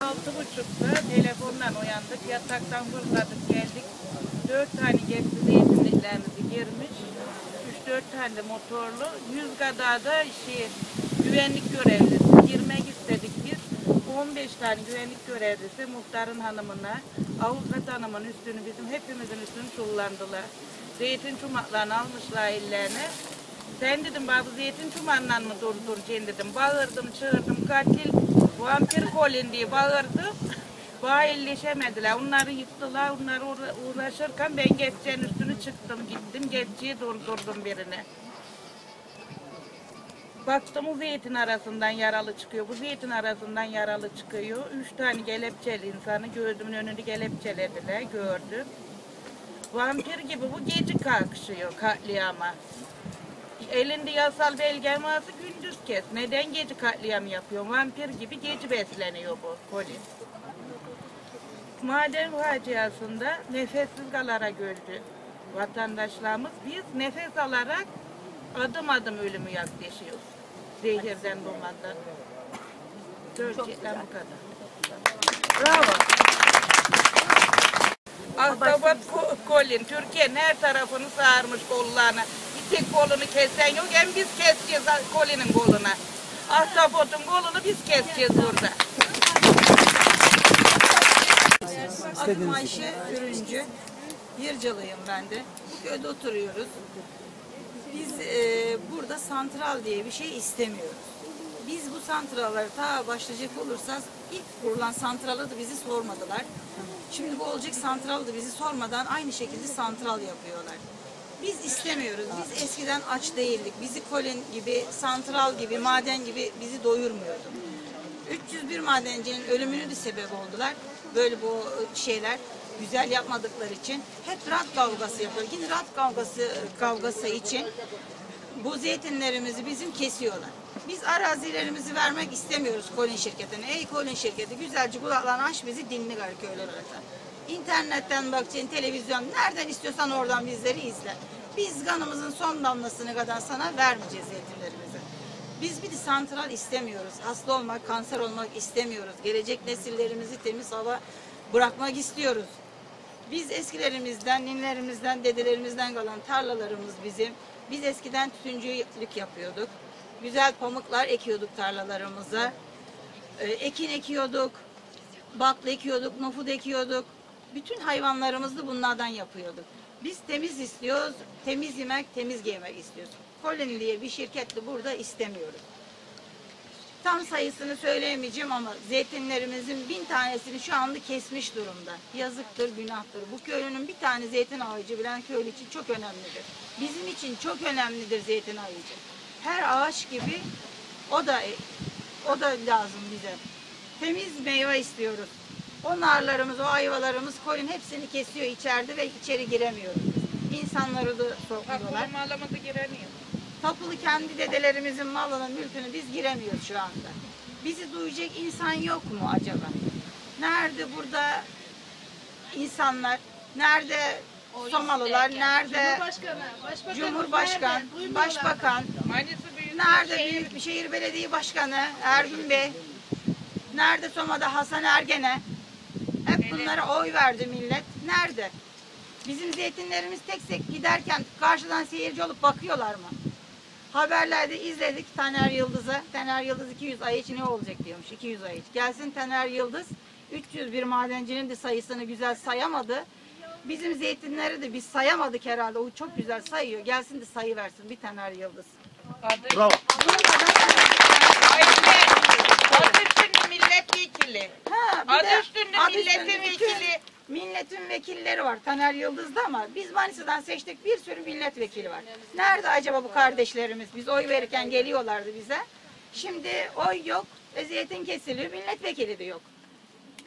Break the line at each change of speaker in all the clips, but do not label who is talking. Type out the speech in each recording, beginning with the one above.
Altı buçukta telefonla uyandık. Yataktan fırladık geldik. Dört tane gebze zeytinliklerimizi girmiş. Üç dört tane de motorlu. Yüz kadar da şey, güvenlik görevlisi. Girmek istedik biz. 15 tane güvenlik görevlisi muhtarın hanımına, avukat hanımın üstünü bizim hepimizin üstünü çullandılar. Zeytin çumaklarını almışlar ellerine. Sen dedim bazı zeytin çumanla mı durduracaksın dedim. Bağırdım, çığırdım, katil vampir kolin diye bağırdım. Bağ elleşemediler. Onları yıktılar. Onları uğra- uğraşırken ben geçeceğin üstünü çıktım gittim. Geçiciyi durdurdum birini. Baktım bu zeytin arasından yaralı çıkıyor. Bu zeytin arasından yaralı çıkıyor. Üç tane kelepçeli insanı gözümün önünde kelepçelediler. Gördüm. Vampir gibi bu gece kalkışıyor katliama. Elinde yasal belge varsa gündüz kes. Neden gece katliam yapıyor? Vampir gibi gece besleniyor bu polis. Maden faciasında nefessiz kalarak öldü vatandaşlarımız. Biz nefes alarak adım adım ölümü yaklaşıyoruz. Zehirden domadan. Gerçekten bu kadar. Bravo. Ahtapot ko- kolin Türkiye'nin her tarafını sarmış kollarına. Tek kolunu kesen yok. Hem biz keseceğiz kolinin koluna. Ahtapotun kolunu biz keseceğiz burada.
Adım Ayşe Ürüncü. Yırcalıyım ben de. Bu köyde oturuyoruz. Biz e, burada santral diye bir şey istemiyoruz. Biz bu santralları ta başlayacak olursak ilk kurulan santralı da bizi sormadılar. Şimdi bu olacak santralı da bizi sormadan aynı şekilde santral yapıyorlar. Biz istemiyoruz. Biz eskiden aç değildik. Bizi kolin gibi, santral gibi, maden gibi bizi doyurmuyordu. 301 madencinin ölümünü de sebep oldular. Böyle bu şeyler güzel yapmadıkları için hep rant kavgası yapıyor. Yine rant kavgası kavgası için bu zeytinlerimizi bizim kesiyorlar. Biz arazilerimizi vermek istemiyoruz Kolin şirketine. Ey Kolin şirketi güzelce kulaklarını aç bizi dinle gari köylü olarak. İnternetten bakacaksın, televizyon nereden istiyorsan oradan bizleri izle. Biz kanımızın son damlasını kadar sana vermeyeceğiz zeytinlerimizi. Biz bir de santral istemiyoruz. Hasta olmak, kanser olmak istemiyoruz. Gelecek nesillerimizi temiz hava bırakmak istiyoruz. Biz eskilerimizden, ninlerimizden, dedelerimizden kalan tarlalarımız bizim. Biz eskiden tütüncülük yapıyorduk. Güzel pamuklar ekiyorduk tarlalarımıza. Ee, ekin ekiyorduk, bakla ekiyorduk, nohut ekiyorduk. Bütün hayvanlarımızı bunlardan yapıyorduk. Biz temiz istiyoruz, temiz yemek, temiz giymek istiyoruz. Colin diye bir şirketli burada istemiyoruz. Tam sayısını söyleyemeyeceğim ama zeytinlerimizin bin tanesini şu anda kesmiş durumda. Yazıktır, günahtır. Bu köylünün bir tane zeytin ağacı bilen köylü için çok önemlidir. Bizim için çok önemlidir zeytin ağacı. Her ağaç gibi o da o da lazım bize. Temiz meyve istiyoruz. O narlarımız, o ayvalarımız kolin hepsini kesiyor içeride ve içeri giremiyoruz. İnsanları da sokmuyorlar.
Malımızı giremiyor.
Tapulu kendi dedelerimizin malını, mülkünü biz giremiyoruz şu anda. Bizi duyacak insan yok mu acaba? Nerede burada insanlar? Nerede Somalılar? Nerede
Cumhurbaşkanı, başbakan,
Cumhurbaşkan,
nerede?
Başbakan? Nerede
şehir.
Büyükşehir Belediye Başkanı Ergün Bey? Nerede Soma'da Hasan Ergen'e? Hep bunlara oy verdi millet. Nerede? Bizim zeytinlerimiz tek tek giderken karşıdan seyirci olup bakıyorlar mı? Haberlerde izledik Taner Yıldız'a. Taner Yıldız 200 ay için ne olacak diyormuş. 200 ay için. Gelsin Taner Yıldız 301 madencinin de sayısını güzel sayamadı. Bizim zeytinleri de biz sayamadık herhalde. O çok güzel sayıyor. Gelsin de sayı versin bir Taner Yıldız.
Bravo.
Bunun kadar
Ayşe, adı üstünde milletvekili.
Ha, bir
Adı
de
üstünde
adı
milletin vekili.
Milletin vekilleri var. Taner Yıldız'da ama biz Manisa'dan seçtik bir sürü milletvekili var. Nerede acaba bu kardeşlerimiz? Biz oy verirken geliyorlardı bize. Şimdi oy yok. E, zeytin kesiliyor. Milletvekili de yok.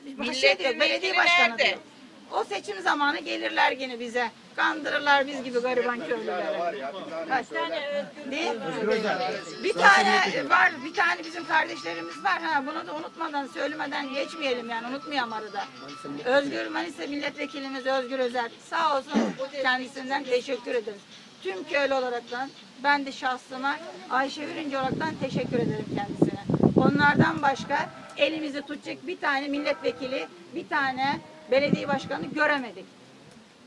Şey de yok.
Milletin
Belediye başkanı da yok. O seçim zamanı gelirler yine bize. Kandırırlar biz gibi gariban köylülere. Kaç tane. Bir tane var, bir tane bizim kardeşlerimiz var. Ha, bunu da unutmadan, söylemeden geçmeyelim yani, unutmayalım arada. Özgür Manisa Milletvekilimiz Özgür Özel. Sağ olsun kendisinden teşekkür ederiz. Tüm köylü olaraktan, ben de şahsıma Ayşe Ürüncü olaraktan teşekkür ederim kendisine. Onlardan başka elimizi tutacak bir tane milletvekili, bir tane belediye başkanı göremedik.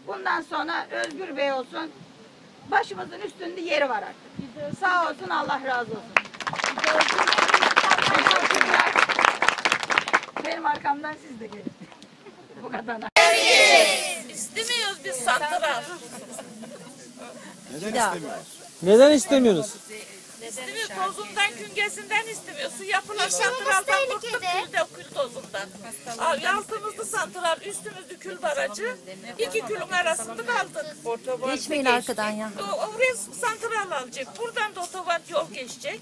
Bundan sonra Özgür Bey olsun, başımızın üstünde yeri var artık. Sağ olsun, Allah razı olsun. Benim arkamdan siz de gelin. Bu kadar.
İstemiyoruz biz santral.
Neden istemiyoruz?
İstemiyoruz tozundan küngesinden istemiyoruz. Su yapılan santraldan bıktık külde kül tozundan. Abi altımızda santral, üstümüzde kül barajı. İki külün arasında kaldık.
Geçmeyin arkadan ya.
O- Oraya santral alacak. Buradan da otoban yol geçecek.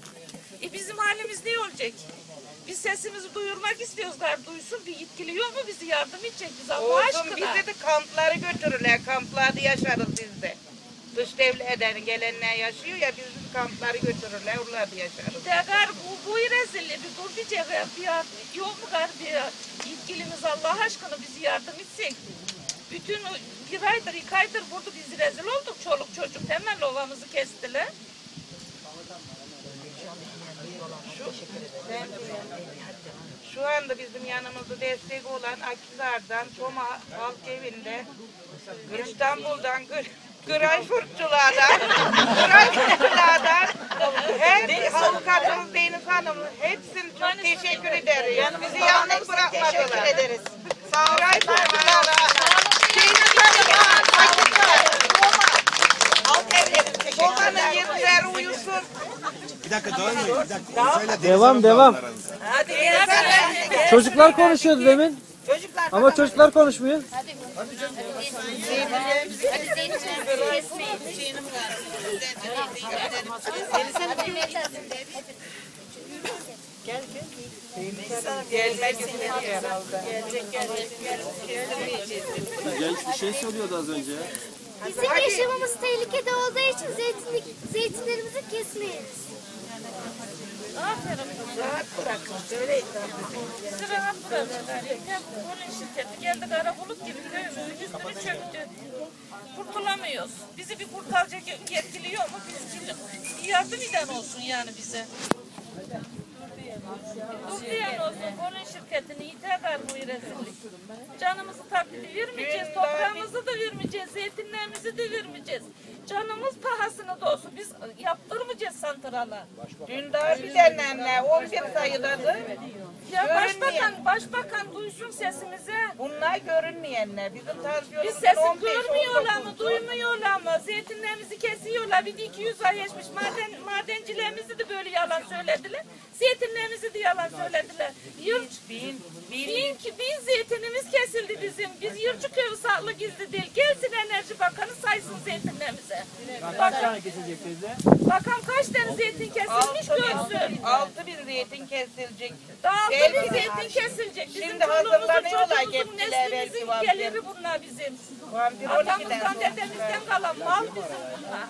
E bizim halimiz ne olacak? Biz sesimizi duyurmak istiyoruz. Gar duysun bir yetkili yok mu bizi yardım edecek biz Allah
Olsun
aşkına.
bizi de kamplara götürürler. Kamplarda yaşarız biz de. Dış devletlerden gelenler yaşıyor ya bizi kamplara götürürler. Oralarda yaşarız.
Degar bu, bu rezilli bir ya. Bir yar- yok mu gar bir yetkilimiz Allah aşkına bizi yardım etsek. Bütün bir aydır, iki aydır burada biz rezil olduk. Çoluk çocuk hemen ovamızı kestiler.
Şu anda bizim yanımızda destek olan Akizar'dan, Çoma Halk Evi'nde, İstanbul'dan, Gıray Fırçılar'dan, her avukatımız Deniz Hanım, hepsini çok teşekkür ederiz. Bizi yalnız bırakmadılar. Teşekkür ederiz. Sağ olun. Deniz Evi'nin Çoma'nın yerleri uyusun.
Bir dakika dönmeyin. Bir dakika.
Devam,
Hanım
devam.
Hadi Hanım.
Çocuklar konuşuyordu demin.
Çocuklar
Ama çocuklar konuşmuyor.
Herhalde.
Genç bir şey söylüyordu az önce.
Bizim yaşamımız tehlikede olduğu için zeytinlik, zeytinlerimizi kesmeyiz.
Rahat bırakın. Söyleyin.
Bizi rahat bıraktılar. Hem bunun şirketi geldi kara bulut gibi köyümüzün üstünü çöktü. Kurtulamıyoruz. Bizi bir kurtaracak yetkili yok mu? Biz şimdi bir yardım eden olsun yani bize. Dur diyen olsun. Bunun şirketini ithal bu rezillik. Canımızı tabii vermeyeceğiz. Toprağımızı da vermeyeceğiz. Zeytinlerimizi de vermeyeceğiz. Canımız pahasına da olsun. Biz yaptırmayacağız santrala.
Dün daha bir denenle 11 sayıdadır.
Ya başbakan, başbakan duysun sesimizi.
Bunlar görünmeyenler. Bizim
Biz
tansiyonumuz
sesi
15
görmüyorlar mı,
19.
duymuyorlar mı? Zeytinlerimizi kesiyorlar. Bir de 200 ay geçmiş. Maden, madencilerimizi de böyle yalan söylediler. Zeytinlerimizi de yalan söylediler. Yırç, bin, bin, ki bin zeytinimiz kesildi bizim. Biz Yırçı köyü sağlığı gizli değil. Gelsin Enerji Bakanı saysın zeytinlerimizi. Kaç tane kesilecek teyze? Bakan kaç tane zeytin kesilmiş
6 bin,
görsün.
6 bin zeytin kesilecek.
Daha
Belki-
bir zeytin kesilecek. Bizim
Şimdi hazırlanıyorlar, gittiler belki vampir.
geliri bunlar bizim.
Vampir
Atamızdan
12'den.
dedemizden kalan mal bizim bunlar.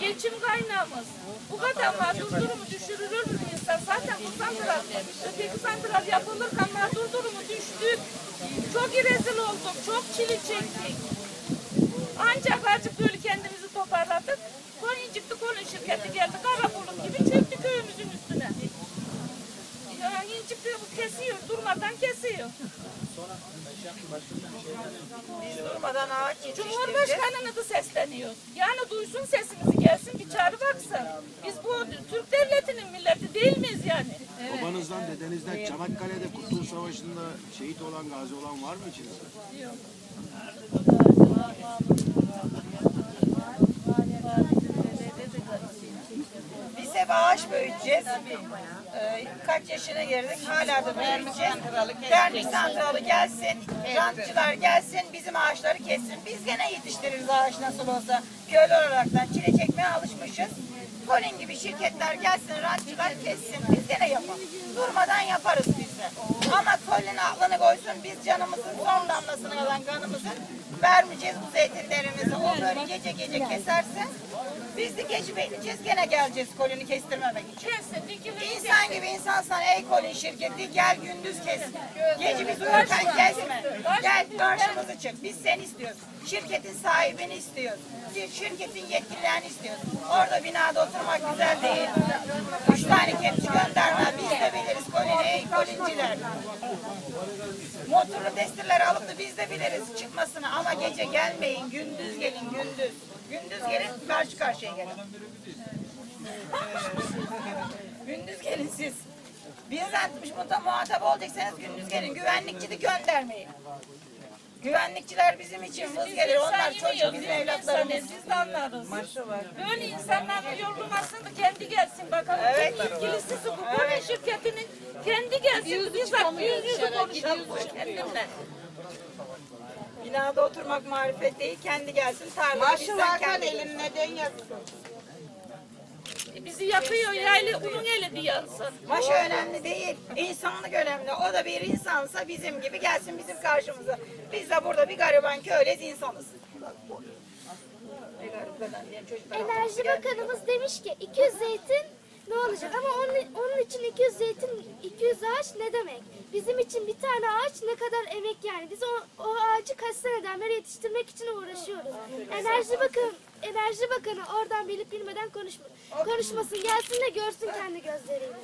Geçim kaynağımız. Bu kadar mağdur durumu düşürülür mü insan? Zaten bu santral, öteki santral yapılırken mağdur durumu düştük. Çok rezil olduk, çok çile çektik. Ancak artık böyle kendimizi toparladık. Konyacıklı kolun şirketi geldi, karakolun gibi çöktü köyümüzün üstüne. Ya incik diyor bu kesiyor, durmadan kesiyor.
Durmadan ağaç yetiştireceğiz.
Cumhurbaşkanına sesleniyor. Yani duysun sesimizi gelsin bir çağrı baksın. Biz bu Türk devletinin milleti değil miyiz yani?
Babanızdan, dedenizden Çanakkale'de Kurtuluş Savaşı'nda şehit olan, gazi olan var mı içinizde?
Biz hep ağaç büyüteceğiz. Ee, kaç yaşına girdik hala da büyüteceğiz. Termik santralı gelsin, rantçılar gelsin, bizim ağaçları kessin. Biz gene yetiştiririz ağaç nasıl olsa. Köylü olaraktan çile çekmeye alışmışız. Colin gibi şirketler gelsin, rantçılar kessin. Biz gene yapalım. Durmadan yaparız biz de. Ama Colin aklını koysun, biz canımızın son damlasını kalan kanımızı vermeyeceğiz bu zeytinlerimizi. O böyle gece gece keserse biz de gece bekleyeceğiz, gene geleceğiz kolini kestirmemek için.
Kesin dikilir.
İnsan gibi insansan ey kolin şirketi gel gündüz kes. Gece biz uyurken kesme. Gel karşımıza çık. Biz seni istiyoruz. Şirketin sahibini istiyoruz. Şirketin yetkililerini istiyoruz. Orada binada oturmak güzel değil. Üç tane kepçe gönderme. Biz de biliriz kolini. Ey kolin güvenlikçiler. Motorlu testileri alıp da biz de biliriz çıkmasını ama gece gelmeyin, gündüz gelin, gündüz. Gündüz gelin, karşı karşıya gelin. gündüz gelin siz. Biz 60 muta muhatap olacaksanız gündüz gelin, güvenlikçi de göndermeyin. Güvenlikçiler bizim için vız gelir. Onlar çocuk bizim evlatlarımız. Siz de anladınız.
Böyle insanların yollamasını kendi gelsin bakalım.
Evet.
Kim yetkilisi bu böyle şirketinin kendi gelsin. Biz bak yüz yüze konuşalım kendimle.
Binada oturmak marifet değil, kendi gelsin tarlada
Maaşı
kendi
elin neden yazsın?
Bizi yakıyor yaylı onun eli bir yansın.
Maaşı önemli değil, insanlık önemli. O da bir insansa bizim gibi gelsin bizim karşımıza. Biz de burada bir gariban köylüyüz insanız.
Enerji Bakanımız demiş ki 200 zeytin ne olacak ama onun, onun için 200 zeytin 200 ağaç ne demek? Bizim için bir tane ağaç ne kadar emek yani. Biz o, o ağacı kaç seneden beri yetiştirmek için uğraşıyoruz. Enerji Bakanı Enerji Bakanı oradan bilip bilmeden konuşma, konuşmasın. Gelsin de görsün kendi gözleriyle.